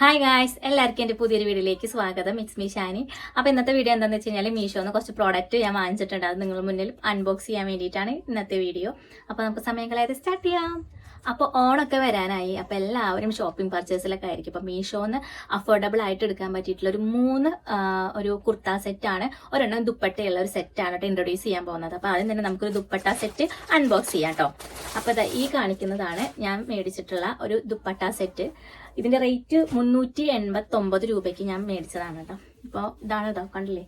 Hi guys എല്ലാവർക്കും എന്റെ പുതിയൊരു വീഡിയോയിലേക്ക് സ്വാഗതം. ഇറ്റ്സ് മീ ഷാനി അപ്പോൾ ഇന്നത്തെ വീഡിയോ എന്താണെന്ന് വെച്ച് കഴിഞ്ഞാൽ മീഷോന്ന് കുറച്ച് പ്രോഡക്റ്റ് ഞാൻ വാങ്ങിച്ചിട്ടുണ്ട്. അത് നിങ്ങൾ മുന്നിൽ അൺബോക്സ് ചെയ്യാൻ വേണ്ടിയിട്ടാണ് ഇന്നത്തെ വീഡിയോ അപ്പോൾ നമുക്ക് സമയം കളയാതെ സ്റ്റാർട്ട് ചെയ്യാം. അപ്പോൾ ഓണൊക്കെ വരാനായി. അപ്പോൾ എല്ലാവരും ഷോപ്പിംഗ് പർച്ചേസിലൊക്കെ ആയിരിക്കും. അപ്പോൾ മീഷോന്ന് അഫോർഡബിൾ ആയിട്ട് എടുക്കാൻ പറ്റിയിട്ടുള്ള ഒരു മൂന്ന് ഒരു കുർത്ത സെറ്റാണ് ഒരെണ്ണം ദുപ്പട്ടയുള്ള ഒരു സെറ്റാണ് കേട്ടോ ഇൻട്രൊഡ്യൂസ് ചെയ്യാൻ പോകുന്നത്. അപ്പോൾ ആദ്യം തന്നെ നമുക്കൊരു ദുപ്പട്ട സെറ്റ് അൺബോക്സ് ചെയ്യാം കേട്ടോ അപ്പോൾ ഈ കാണിക്കുന്നതാണ് ഞാൻ മേടിച്ചിട്ടുള്ള ഒരു ദുപ്പട്ട സെറ്റ് ഇതിന്റെ റേറ്റ് മുന്നൂറ്റി എൺപത്തി ഒമ്പത് രൂപയ്ക്ക് ഞാൻ മേടിച്ചതാണ് കേട്ടോ ഇപ്പോൾ ഇതാണ് കേട്ടോ കണ്ടില്ലേ?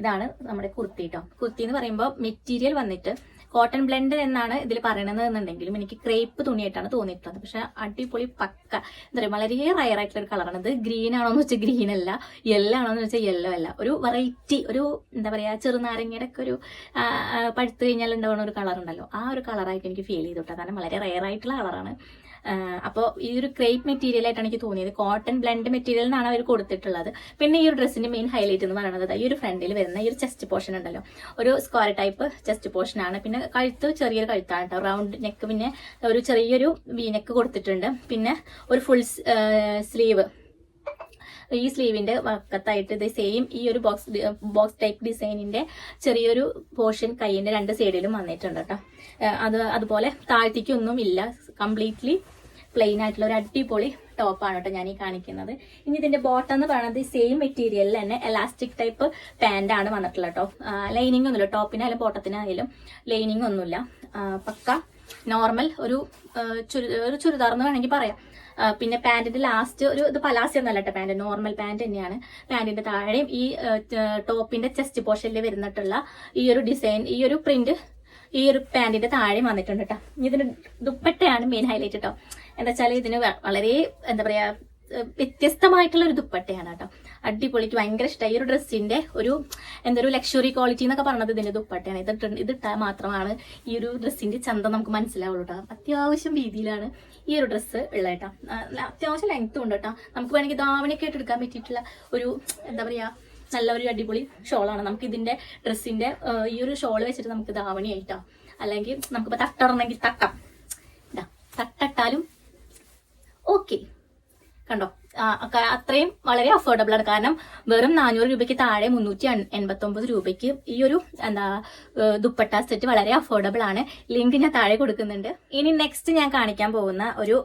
ഇതാണ് നമ്മുടെ കുർത്തി കേട്ടോ കുർത്തി എന്ന് പറയുമ്പോൾ മെറ്റീരിയൽ വന്നിട്ട് കോട്ടൺ ബ്ലെൻഡ് എന്നാണ് ഇതിൽ പറയണത് എന്നുണ്ടെങ്കിലും എനിക്ക് ക്രേപ്പ് തുണിയായിട്ടാണ് തോന്നിയിട്ടുള്ളത്. പക്ഷെ അടിപൊളി പക്ക എന്താ പറയുക വളരെ റയർ ആയിട്ടുള്ള ഒരു കളറാണ് ഇത് ഗ്രീൻ ആണോന്ന് വെച്ചാൽ ഗ്രീൻ അല്ല യെല്ലോ ആണോന്ന് വെച്ചാൽ യെല്ലോ അല്ല. ഒരു വെറൈറ്റി ഒരു എന്താ പറയുക ചെറുനാരങ്ങയുടെ ഒക്കെ ഒരു പഴുത്തു കഴിഞ്ഞാൽ ഉണ്ടാവുന്ന ഒരു കളർ ഉണ്ടല്ലോ. ആ ഒരു കളറായിട്ട് എനിക്ക് ഫീൽ ചെയ്തു കാരണം വളരെ റയർ ആയിട്ടുള്ള കളറാണ് അപ്പോൾ ഈ ഒരു ക്രേപ്പ് മെറ്റീരിയൽ ആയിട്ടാണ് എനിക്ക് തോന്നിയത്. കോട്ടൺ ബ്ലെൻഡ് മെറ്റീരിയൽ എന്നാണ് അവർ കൊടുത്തിട്ടുള്ളത്. പിന്നെ ഈ ഒരു ഡ്രസ്സിന്റെ മെയിൻ ഹൈലൈറ്റ് എന്ന് പറയുന്നത് ഈ ഒരു ഫ്രണ്ടിൽ വരുന്ന ഈ ഒരു ചെസ്റ്റ് പോർഷൻ ഉണ്ടല്ലോ. ഒരു സ്ക്വയർ ടൈപ്പ് ചെസ്റ്റ് പോർഷൻ ആണ്. പിന്നെ കഴുത്ത് ചെറിയൊരു കഴുത്താണ് കേട്ടോ റൗണ്ട് നെക്ക് പിന്നെ ഒരു ചെറിയൊരു വി നെക്ക് കൊടുത്തിട്ടുണ്ട്. പിന്നെ ഒരു ഫുൾ സ്ലീവ് ഈ സ്ലീവിന്റെ വക്കത്തായിട്ട് ഇത് സെയിം ഈ ഒരു ബോക്സ് ബോക്സ് ടൈപ്പ് ഡിസൈനിന്റെ ചെറിയൊരു പോർഷൻ കൈയിന്റെ രണ്ട് സൈഡിലും വന്നിട്ടുണ്ട് കേട്ടോ അത് അതുപോലെ താഴ്ത്തിക്കൊന്നും ഇല്ല കംപ്ലീറ്റ്ലി പ്ലെയിൻ ആയിട്ടുള്ള ഒരു അടിപൊളി ടോപ്പാണ് കേട്ടോ ഞാൻ ഈ കാണിക്കുന്നത്. ഇനി ഇതിന്റെ ബോട്ടം എന്ന് പറയുന്നത് സെയിം മെറ്റീരിയലിൽ തന്നെ എലാസ്റ്റിക് ടൈപ്പ് പാന്റ് ആണ് വന്നിട്ടുള്ളത് കേട്ടോ ലൈനിങ് ഒന്നുമില്ല. ടോപ്പിനായാലും ബോട്ടത്തിനായാലും ലൈനിങ് ഒന്നുമില്ല. പക്ക നോർമൽ ഒരു ചുരി ഒരു ചുരിദാർ എന്ന് വേണമെങ്കിൽ പറയാം. പിന്നെ പാന്റിന്റെ ലാസ്റ്റ് ഒരു ഇത് പലാസി ഒന്നല്ല കേട്ടോ പാന്റ് നോർമൽ പാന്റ് തന്നെയാണ്. പാന്റിന്റെ താഴെയും ഈ ടോപ്പിന്റെ ചെസ്റ്റ് പോർഷനിൽ വരുന്നിട്ടുള്ള ഈ ഒരു ഡിസൈൻ ഈ ഒരു പ്രിന്റ് ഈ ഒരു പാന്റിന്റെ താഴെ വന്നിട്ടുണ്ട് കേട്ടോ ഇതിന് ദുപ്പട്ടയാണ് മെയിൻ ഹൈലൈറ്റ് കേട്ടോ എന്താ വെച്ചാൽ ഇതിന് വളരെ എന്താ പറയാ വ്യത്യസ്തമായിട്ടുള്ള ഒരു ദുപ്പട്ടയാണ് കേട്ടോ അടിപൊളിക്ക് ഭയങ്കര ഇഷ്ടമായി ഒരു ഡ്രസ്സിന്റെ ഒരു എന്തൊരു ലക്ഷറി ക്വാളിറ്റി എന്നൊക്കെ പറഞ്ഞത് ഇതിന്റെ ദുപ്പട്ടയാണ്. ഇത് ഇത് ഇതിട്ടാൽ മാത്രമാണ് ഈ ഒരു ഡ്രസ്സിന്റെ ചന്ത നമുക്ക് മനസ്സിലാവുള്ളൂ കേട്ടോ അത്യാവശ്യം രീതിയിലാണ് ഈ ഒരു ഡ്രസ്സ് ഉള്ളത് കേട്ടോ അത്യാവശ്യം ലെങ്ത്തും ഉണ്ട് കേട്ടോ നമുക്ക് വേണമെങ്കിൽ ദാവണിയൊക്കെ ആയിട്ട് എടുക്കാൻ പറ്റിയിട്ടുള്ള ഒരു എന്താ പറയാ നല്ല ഒരു അടിപൊളി ഷോളാണ് നമുക്ക് ഇതിന്റെ ഡ്രസ്സിന്റെ ഈ ഒരു ഷോൾ വെച്ചിട്ട് നമുക്ക് ധാവണി ആയിട്ടോ അല്ലെങ്കിൽ നമുക്കിപ്പോ തട്ടറണമെങ്കിൽ തട്ടാം. തട്ടിട്ടാലും ഓക്കെ. കണ്ടോ? അത്രയും വളരെ അഫോർഡബിൾ ആണ്. കാരണം വെറും നാനൂറ് രൂപയ്ക്ക് താഴെ മുന്നൂറ്റി എൺപത്തി ഒമ്പത് രൂപയ്ക്ക് ഈ ഒരു എന്താ ദുപ്പട്ട സെറ്റ് വളരെ അഫോർഡബിൾ ആണ്. ലിങ്ക് ഞാൻ താഴെ കൊടുക്കുന്നുണ്ട്. ഇനി നെക്സ്റ്റ് ഞാൻ കാണിക്കാൻ പോകുന്ന ഒരു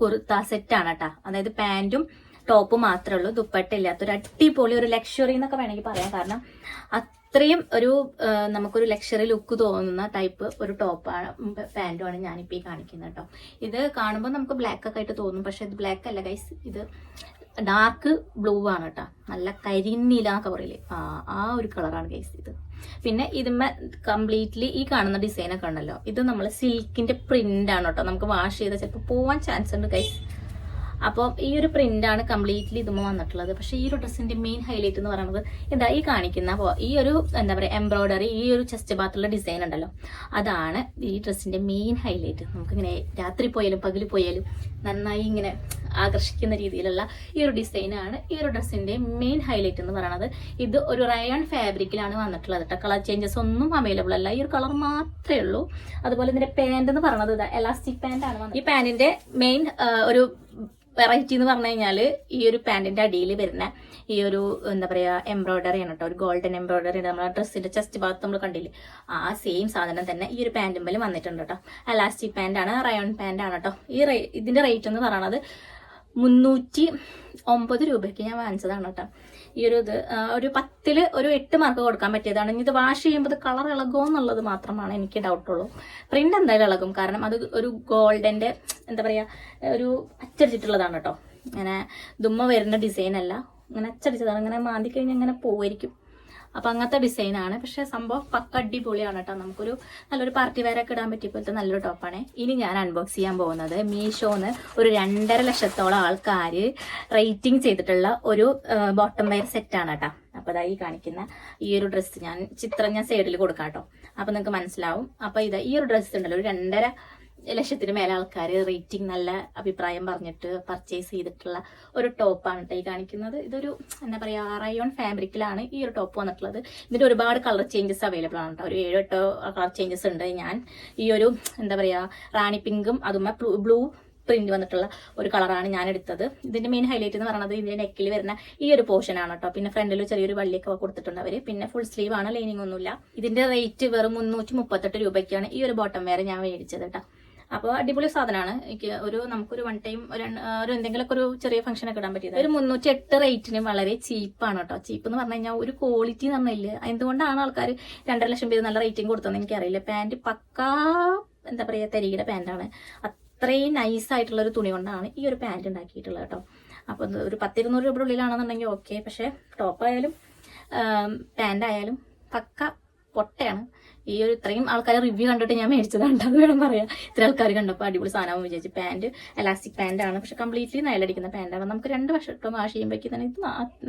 കുർത്ത സെറ്റ് ആണ് കേട്ടോ അതായത് പാന്റും ടോപ്പ് മാത്രമേ ഉള്ളൂ. ദുപ്പട്ട ഇല്ലാത്തൊരു അടിപൊളി ഒരു ലക്ഷറി എന്നൊക്കെ വേണമെങ്കിൽ പറയാം. കാരണം അത്രയും ഒരു നമുക്കൊരു ലക്ഷറി ലുക്ക് തോന്നുന്ന ടൈപ്പ് ഒരു ടോപ്പാണ് പാന്റുമാണ് ഞാനിപ്പോൾ ഈ കാണിക്കുന്നത് കേട്ടോ ഇത് കാണുമ്പോൾ നമുക്ക് ബ്ലാക്ക് ഒക്കെ ആയിട്ട് തോന്നും പക്ഷെ ഇത് ബ്ലാക്ക് അല്ല ഗൈസ്. ഇത് ഡാർക്ക് ബ്ലൂ ആണ് കേട്ടോ നല്ല കരിനീല എന്നൊക്കെ ആ ആ ഒരു കളറാണ് ഗൈസ് ഇത്. പിന്നെ ഇതിന്മേ കംപ്ലീറ്റ്ലി ഈ കാണുന്ന ഡിസൈനൊക്കെ ഉണ്ടല്ലോ. ഇത് നമ്മൾ സിൽക്കിന്റെ പ്രിന്റ് ആണ് കേട്ടോ നമുക്ക് വാഷ് ചെയ്താൽ ചിലപ്പോൾ പോവാൻ ചാൻസ് ഉണ്ട് ഗൈസ്. അപ്പോൾ ഈ ഒരു പ്രിന്റ് ആണ് കംപ്ലീറ്റ്ലി ഇതുമ്പോൾ വന്നിട്ടുള്ളത്. പക്ഷെ ഈ ഒരു ഡ്രസ്സിന്റെ മെയിൻ ഹൈലൈറ്റ് എന്ന് പറയുന്നത് എന്താ ഈ കാണിക്കുന്ന ഈ ഒരു എന്താ പറയുക എംബ്രോയിഡറി ഈ ഒരു ചെസ്റ്റ് ഭാഗത്തുള്ള ഡിസൈൻ ഉണ്ടല്ലോ. അതാണ് ഈ ഡ്രസ്സിന്റെ മെയിൻ ഹൈലൈറ്റ് നമുക്കിങ്ങനെ രാത്രി പോയാലും പകൽ പോയാലും നന്നായി ഇങ്ങനെ ആകർഷിക്കുന്ന രീതിയിലുള്ള ഈ ഒരു ഡിസൈനാണ് ഈ ഒരു ഡ്രസ്സിന്റെ മെയിൻ ഹൈലൈറ്റ് എന്ന് പറയുന്നത് ഇത് ഒരു റയൺ ഫാബ്രിക്കിലാണ് വന്നിട്ടുള്ളത് കേട്ടോ കളർ ചേഞ്ചസ് ഒന്നും അവൈലബിൾ അല്ല. ഈ ഒരു കളർ മാത്രമേ ഉള്ളൂ. അതുപോലെ ഇതിന്റെ പാന്റ് എന്ന് പറയുന്നത് ഇതാ എലാസ്റ്റിക് പാന്റ് ആണ്. ഈ പാന്റിന്റെ മെയിൻ ഒരു വെറൈറ്റി എന്ന് പറഞ്ഞു കഴിഞ്ഞാൽ ഈ ഒരു പാന്റിന്റെ അടിയിൽ വരുന്ന ഈ ഒരു എന്താ പറയാ എംബ്രോയിഡറി ആണ് കേട്ടോ ഒരു ഗോൾഡൻ എംബ്രോയിഡറി ഉണ്ട് നമ്മളെ ഡ്രസ്സിന്റെ ചെസ്റ്റ് ഭാഗത്ത് നമ്മൾ കണ്ടില്ലേ? ആ സെയിം സാധനം തന്നെ ഈ ഒരു പാന്റുമ്മൽ വന്നിട്ടുണ്ട് കേട്ടോ അലാസ്റ്റിക് പാന്റ് ആണ് റയോൺ പാന്റ് ആണ് കേട്ടോ ഈ ഇതിന്റെ റേറ്റ് എന്ന് പറയുന്നത് മുന്നൂറ്റി ഒമ്പത് രൂപയ്ക്ക് ഞാൻ വാങ്ങിച്ചതാണ് കേട്ടോ. ഈ ഒരു ഇത് ഒരു പത്തിൽ ഒരു എട്ട് മാർക്ക് കൊടുക്കാൻ പറ്റിയതാണ്. ഇനി ഇത് വാഷ് ചെയ്യുമ്പോൾ കളർ ഇളകുമോ എന്നുള്ളത് മാത്രമാണ് എനിക്ക് ഡൗട്ട് ഉള്ളൂ. പ്രിന്റ് എന്തായാലും ഇളകും. കാരണം അത് ഒരു ഗോൾഡന്റെ എന്താ പറയുക ഒരു അച്ചടിച്ചിട്ടുള്ളതാണ് കേട്ടോ. ഇങ്ങനെ ദുമ്മ വരുന്ന ഡിസൈൻ അല്ല. ഇങ്ങനെ അച്ചടിച്ചതാണ്. ഇങ്ങനെ മാന്തി കഴിഞ്ഞാൽ ഇങ്ങനെ പോവായിരിക്കും. അപ്പൊ അങ്ങനത്തെ ഡിസൈനാണ് പക്ഷെ സംഭവം പക്ക അടിപൊളിയാണ് കേട്ടോ നമുക്കൊരു നല്ലൊരു പാർട്ടി വെയർ ഒക്കെ ഇടാൻ പറ്റിയ പോലത്തെ നല്ലൊരു ടോപ്പാണ് ഇനി ഞാൻ അൺബോക്സ് ചെയ്യാൻ പോകുന്നത് മീഷോന്ന് ഒരു രണ്ടര ലക്ഷത്തോളം ആൾക്കാർ റേറ്റിംഗ് ചെയ്തിട്ടുള്ള ഒരു ബോട്ടം വെയർ സെറ്റാണ് കേട്ടോ അപ്പൊ അതാ ഈ കാണിക്കുന്ന ഈ ഒരു ഡ്രസ്സ് ഞാൻ ചിത്രം ഞാൻ സൈഡിൽ കൊടുക്കാം കേട്ടോ അപ്പൊ നിങ്ങൾക്ക് മനസ്സിലാവും. അപ്പൊ ഇത് ഈ ഒരു ഡ്രസ്സ് ഉണ്ടല്ലോ ഒരു രണ്ടര ലക്ഷത്തിന് മേലെ ആൾക്കാർ റേറ്റിംഗ് നല്ല അഭിപ്രായം പറഞ്ഞിട്ട് പർച്ചേസ് ചെയ്തിട്ടുള്ള ഒരു ടോപ്പാണ് കേട്ടോ ഈ കാണിക്കുന്നത്. ഇതൊരു എന്താ പറയുക റയോൺ ഫാബ്രിക്കിലാണ് ഈ ഒരു ടോപ്പ് വന്നിട്ടുള്ളത്. ഇതിന്റെ ഒരുപാട് കളർ ചേഞ്ചസ് അവൈലബിൾ ആണ് കേട്ടോ ഒരു ഏഴോ എട്ടോ കളർ ചേഞ്ചസ് ഉണ്ട് ഞാൻ. ഈ ഒരു എന്താ പറയുക റാണി പിങ്കും അതുമേ ബ്ലൂ പ്രിന്റ് വന്നിട്ടുള്ള ഒരു കളറാണ് ഞാൻ എടുത്തത്. ഇതിന്റെ മെയിൻ ഹൈലൈറ്റ് എന്ന് പറയുന്നത് ഇതിന്റെ നെക്കിൽ വരുന്ന ഈ ഒരു പോർഷൻ ആണ് കേട്ടോ പിന്നെ ഫ്രണ്ടിൽ ചെറിയൊരു വള്ളിയൊക്കെ കൊടുത്തിട്ടുണ്ട് അവർ. പിന്നെ ഫുൾ സ്ലീവ് ആണ് ലൈനിങ് ഒന്നുമില്ല. ഇതിന്റെ റേറ്റ് വെറും മുന്നൂറ്റി മുപ്പത്തെട്ട് രൂപയ്ക്കാണ് ഈ ഒരു ബോട്ടം വേറെ ഞാൻ മേടിച്ചത് കേട്ടോ അപ്പോൾ അടിപൊളി സാധനമാണ് എനിക്ക് ഒരു നമുക്കൊരു വൺ ടൈം ഒരു എന്തെങ്കിലുമൊക്കെ ഒരു ചെറിയ ഫംഗ്ഷൻ ഒക്കെ ഇടാൻ പറ്റിയത് ഒരു മുന്നൂറ്റി എട്ട് റേറ്റിന് വളരെ ചീപ്പാണ് കേട്ടോ ചീപ്പ് എന്ന് പറഞ്ഞു കഴിഞ്ഞാൽ ഒരു ക്വാളിറ്റി എന്ന് പറഞ്ഞില്ല എന്തുകൊണ്ടാണ് ആൾക്കാർ രണ്ടര ലക്ഷം പേര് നല്ല റേറ്റിംഗ് കൊടുത്തതെന്ന് എനിക്കറിയില്ല. പാന്റ് പക്കാ എന്താ പറയുക തരികിട പാന്റാണ് അത്രയും നൈസ് ആയിട്ടുള്ള ഒരു തുണി കൊണ്ടാണ് ഈ ഒരു പാന്റ് ഉണ്ടാക്കിയിട്ടുള്ളത് കേട്ടോ അപ്പോൾ ഒരു പത്തിരുന്നൂറ് രൂപയുടെ ഉള്ളിലാണെന്നുണ്ടെങ്കിൽ ഓക്കെ പക്ഷേ ടോപ്പായാലും പാന്റ് ആയാലും പക്ക പൊട്ടയാണ്. ഈ ഒരു ഇത്രയും ആൾക്കാരെ റിവ്യൂ കണ്ടിട്ട് ഞാൻ മേടിച്ചതാണ്. അത് വേണം പറയാം ഇത്ര ആൾക്കാർ കണ്ടപ്പോൾ അടിപൊളി സാധനമാകും വിചാരിച്ചു. പാന്റ് എലാസ്റ്റിക് ആണ്. പക്ഷെ കംപ്ലീറ്റ്ലി നയലടിക്കുന്ന പാന്റാണ് നമുക്ക് രണ്ട് വർഷം വാഷ് ചെയ്യുമ്പോഴേക്കും തന്നെ ഇത്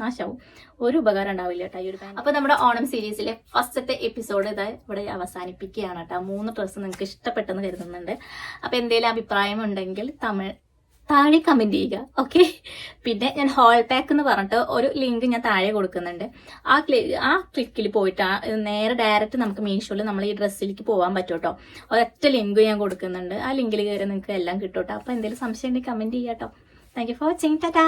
നാശാവും. ഒരു ഉപകാരം ഉണ്ടാവില്ല കേട്ടോ ഈ ഒരു പാന്റ് അപ്പോൾ നമ്മുടെ ഓണം സീരീസിലെ ഫസ്റ്റത്തെ എപ്പിസോഡ് ഇതാ ഇവിടെ അവസാനിപ്പിക്കുകയാണ് കേട്ടോ. മൂന്ന് ഡ്രസ്സ് നിങ്ങൾക്ക് ഇഷ്ടപ്പെട്ടെന്ന് കരുതുന്നുണ്ട്. അപ്പോൾ എന്തെങ്കിലും അഭിപ്രായം ഉണ്ടെങ്കിൽ തമിഴ് താഴെ കമന്റ് ചെയ്യുക ഓക്കെ പിന്നെ ഞാൻ ഹോൾ പാക്ക് എന്ന് പറഞ്ഞിട്ട് ഒരു ലിങ്ക് ഞാൻ താഴെ കൊടുക്കുന്നുണ്ട്. ആ ക്ലി ആ ക്ലിക്കിൽ പോയിട്ട് നേരെ ഡയറക്റ്റ് നമുക്ക് മീഷോയിൽ നമ്മൾ ഈ ഡ്രസ്സിലേക്ക് പോകാൻ പറ്റും കേട്ടോ ഒരൊറ്റ ലിങ്ക് ഞാൻ കൊടുക്കുന്നുണ്ട്. ആ ലിങ്കിൽ കയറി നിങ്ങൾക്ക് എല്ലാം കിട്ടും കേട്ടോ അപ്പോൾ എന്തെങ്കിലും സംശയം ഉണ്ടെങ്കിൽ കമന്റ് ചെയ്യാം കേട്ടോ thank you for watching tata